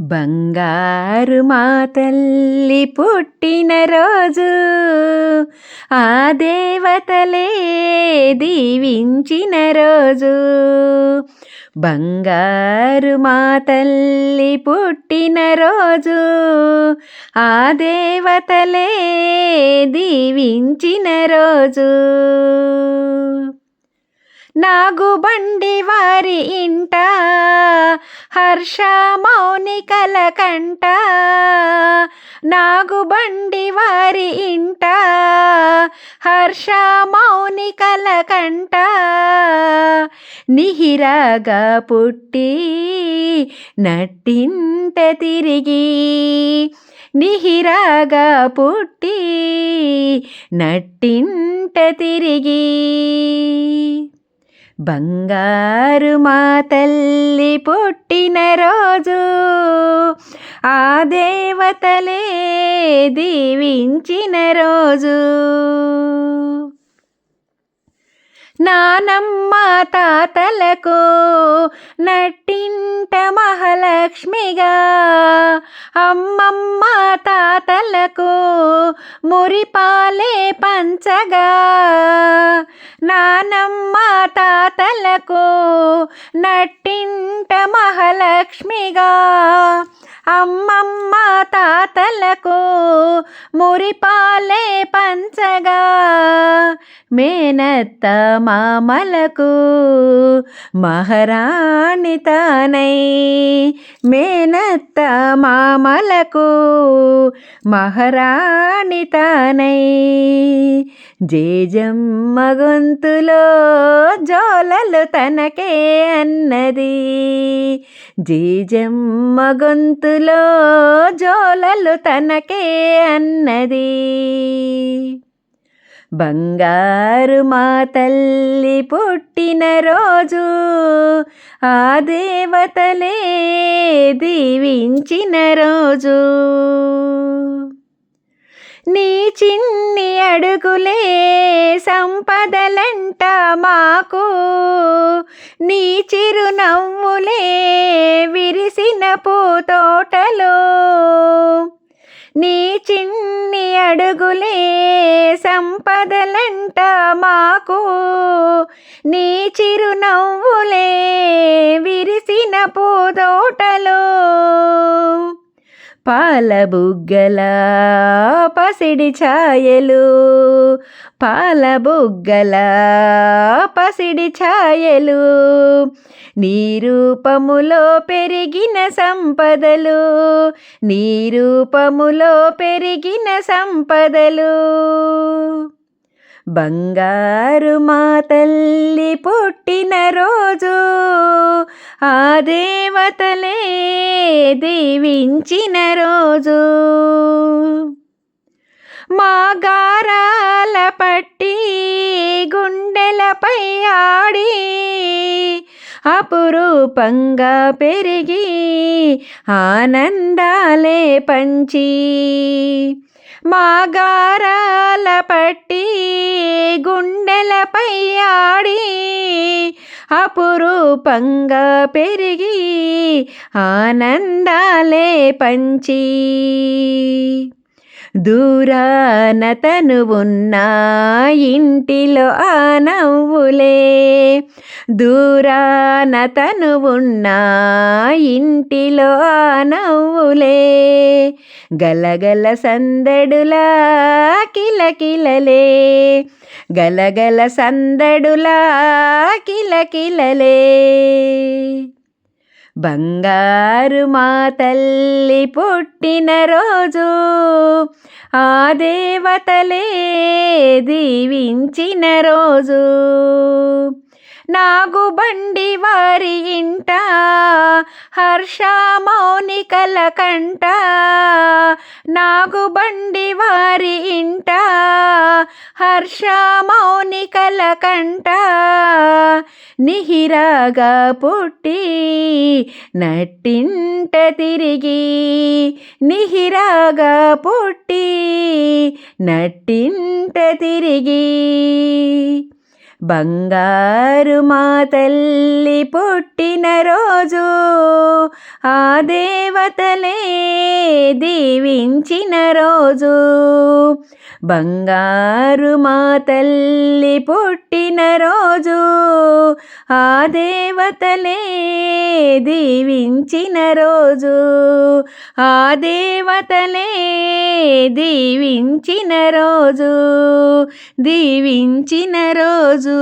బంగారు మా తల్లి పుట్టినరోజు ఆ దేవతలే దీవించిన రోజు. బంగారు మా తల్లి పుట్టినరోజు ఆ దేవతలే దీవించిన రోజు. నాగుబండి వారి ఇంట హర్ష మౌనిక కంట నాగుబండి వారి ఇంట హర్ష మౌనికల కంట నిహిరాగా పుట్టి నట్టింట తిరిగి నిహిరాగా పుట్టి నట్టింట తిరిగి. బంగారు మా తల్లి పుట్టినరోజు ఆ దేవతలే దీవించిన రోజు. నానమ్మ తాతలకు నట్టింట మహాలక్ష్మిగా అమ్మమ్మ తాతలకు మురిపాలే పంచగా. తాతలకు నట్టింట మహాలక్ష్మిగా. అమ్మమ్మ తాతలకు మురిపాలే పంచగా. మేనత్త మామలకు మహారాణి తానై. మేనత్త మామలకు మహారాణి తానై. జేజమ్మ గొంతులో జోలలు తనకే అన్నది. జేజమ్మ గొంతులో జోలలు తనకే అన్నది. బంగారు మా తల్లి పుట్టినరోజు ఆ దేవతలే దీవించిన రోజు. నీ చిన్ని అడుగులే సంపదలంట మాకు. నీ చిరునవ్వులే విరిసిన పూతోటలో. నీ చిన్ని అడుగులే సం కదలంట మాకు. నీ చిరునవ్వులే విరిసిన పూదోటలో పాలబుగ్గల పసిడి ఛాయలు పాలబుగ్గల పసిడి ఛాయలు నీ రూపములో పెరిగిన సంపదలు నీ రూపములో పెరిగిన సంపదలు. బంగారు మా తల్లి పుట్టిన రోజు ఆ దేవతలే దీవించిన రోజు. మా గారాల పట్టి గుండెలపై ఆడి అపురూపంగా పెరిగి ఆనందాలే పంచి మాగారాల పట్టి గుండెలపై ఆడి అపురూపంగా పెరిగి ఆనందాలే పంచి. దూరాన తను ఉన్న ఇంటిలో ఆ నవ్వులే. దూరాన తను ఉన్న ఇంటిలో ఆ నవ్వులే. గలగల సందడులా కిలకిలలే. గలగల సందడులా కిలకిలలే. బంగారు మా తల్లి పుట్టిన రోజు ఆ దేవతలే దీవించిన రోజు. నాగుబండి వారి ఇంట హర్ష మౌనికల కంట నాగుబండి వారి ఇంట హర్ష మౌనికల కంట నిహిరాగా పుట్టి నట్టింట తిరిగి నిహిరాగా పుట్టి నట్టింట తిరిగి బంగారు మా తల్లి పుట్టిన రోజు ఆ దేవతలే దీవించిన రోజు. బంగారు మా తల్లి పుట్టిన రోజు. ఆ దేవతలే దీవించిన రోజు. ఆ దేవతలే దీవించిన రోజు. దీవించిన రోజు.